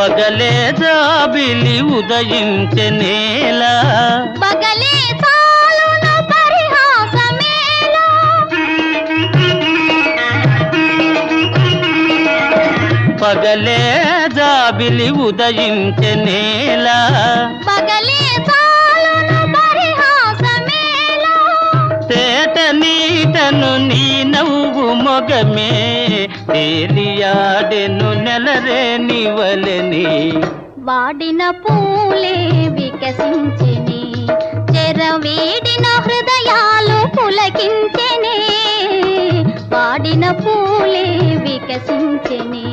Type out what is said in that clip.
పగలే జాబిలి ఉదయించే నేల. పరిహాసమేలా. పగలే జాబిలి ఉదయించే నేల. నీటను నీ నవ్వు మొగమే. తేలియాడెను నెలరే నివలని వాడిన పూలే వికసించిని. చెరవేడిన హృదయాలు పులకించెనే. వాడిన పూలే వికసించెనే.